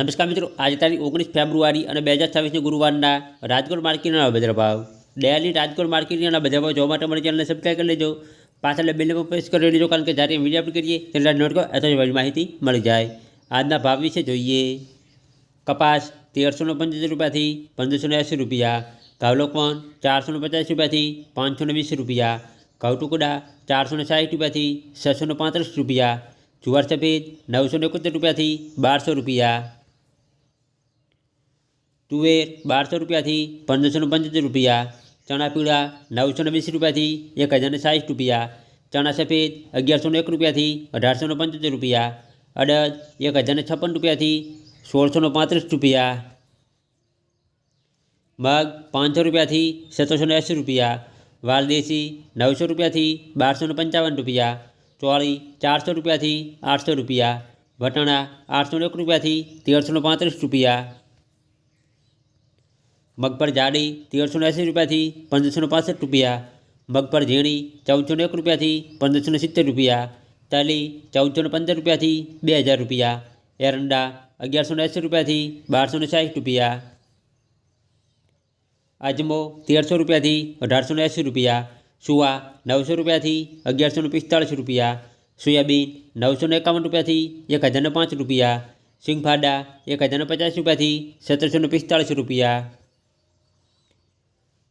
નમસ્કાર મિત્રો, આજે તારીખ ઓગણીસ ફેબ્રુઆરી અને બે હજાર છવ્વીસની ગુરુવારના રાજકોટ માર્કેટના બજાર ભાવ. ડેલી રાજકોટ માર્કેટના બજાર ભાવ જોવા માટે અમારી ચેનલને સબસ્ક્રાઈબ કરી લેજો. પાછળ બેલ પર પ્રેસ કરી લેજો, કારણ કે જ્યારે વીડિયો અપલોડ કરીએ, ત્યારે નોટ કરો અથવા માહિતી મળી જાય. આજના ભાવ વિશે જોઈએ. કપાસ તેરસો પંચોતેર રૂપિયાથી પંદરસો એંસી રૂપિયા ઘઉલોકવન ચારસો પચાસ રૂપિયાથી પાંચસો વીસ રૂપિયા ઘઉ ટુકડા ચારસો સાઠ રૂપિયાથી છસો પાંત્રીસ રૂપિયા, જુવાર સફેદ નવસો એકોતેર રૂપિયાથી બારસો રૂપિયા તુવેર બારસો રૂપિયાથી પંદરસો ને પંચોતેર રૂપિયા ચણા પીળા નવસો ને વીસ રૂપિયાથી એક હજાર ને સાઠ રૂપિયા ચણા સફેદ અગિયારસો ને એક રૂપિયાથી અઢારસો ને પંચોતેર રૂપિયા અડદ એક હજાર ને છપ્પન રૂપિયાથી સોળસો ને પાંત્રીસ રૂપિયા મગ પાંચસો રૂપિયાથી સત્તરસો ને એંસી રૂપિયા વાલદેશી નવસો રૂપિયાથી બારસો ને પંચાવન રૂપિયા ચોળી ચારસો રૂપિયાથી આઠસો રૂપિયા વટાણા આઠસો ને એક રૂપિયાથી તેરસો ને પાંત્રીસ રૂપિયા મગફળ જાડી તેરસો ને એંસી રૂપિયાથી પંદરસો ને પાસઠ રૂપિયા મગફળ ઝીણી ચૌદસો ને એક રૂપિયાથી પંદરસો ને સિત્તેર રૂપિયા તલી ચૌદસો ને પંદર રૂપિયાથી બે હજાર રૂપિયા એરંડા અગિયારસો ને એંસી રૂપિયાથી બારસો ને સાઠ રૂપિયા અજમો તેરસો રૂપિયાથી અઢારસો ને એંસી રૂપિયા સુવા નવસો રૂપિયાથી અગિયારસો ને પિસ્તાળીસ રૂપિયા સોયાબીન નવસો ને એકાવન રૂપિયાથી એક હજાર ને પાંચ રૂપિયા સિંગફાડા એક હજાર ને પચાસ રૂપિયાથી સત્તરસો ને પિસ્તાળીસ રૂપિયા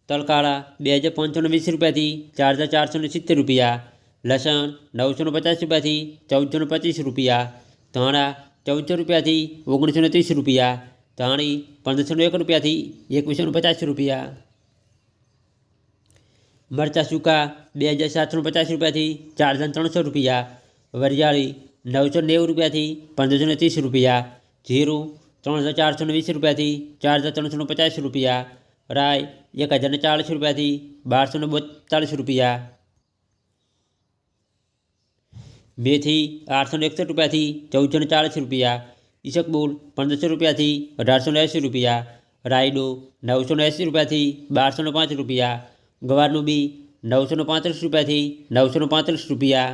તલકાળા બે હજાર પાંચસો ને વીસ રૂપિયાથી ચાર હજાર ચારસો ને સિત્તેર રૂપિયા લસણ નવસો ને પચાસ રૂપિયાથી ચૌદસો ને પચીસ રૂપિયા ધાણા ચૌદસો રૂપિયાથી ઓગણીસો ને ત્રીસ રૂપિયા ધાણી પંદરસો ને એક રૂપિયાથી એકવીસો ને પચાસ રૂપિયા મરચાં સૂકા બે હજાર સાતસો ને પચાસ રૂપિયાથી ચાર હજાર ત્રણસો રૂપિયા વરિયાળી નવસો નેવું રૂપિયાથી પંદરસો ને ત્રીસ રૂપિયા જીરું ત્રણ હજાર ચારસો ને વીસ રૂપિયાથી ચાર હજાર ત્રણસો ને પચાસ રૂપિયા રાય એક હજાર ને ચાલીસ રૂપિયાથી બારસો ને બેતાળીસ રૂપિયા મેથી આઠસો ને એકસઠ રૂપિયાથી ચૌદસો ને ચાલીસ રૂપિયા ઈસકબુલ પંદરસો રૂપિયાથી અઢારસો ને એંસી રૂપિયા રાયડો નવસો ને એંસી રૂપિયાથી બારસો ને પાંચ રૂપિયા ગવારનું બી નવસો ને પાંત્રીસ રૂપિયાથી નવસો ને પાંત્રીસ રૂપિયા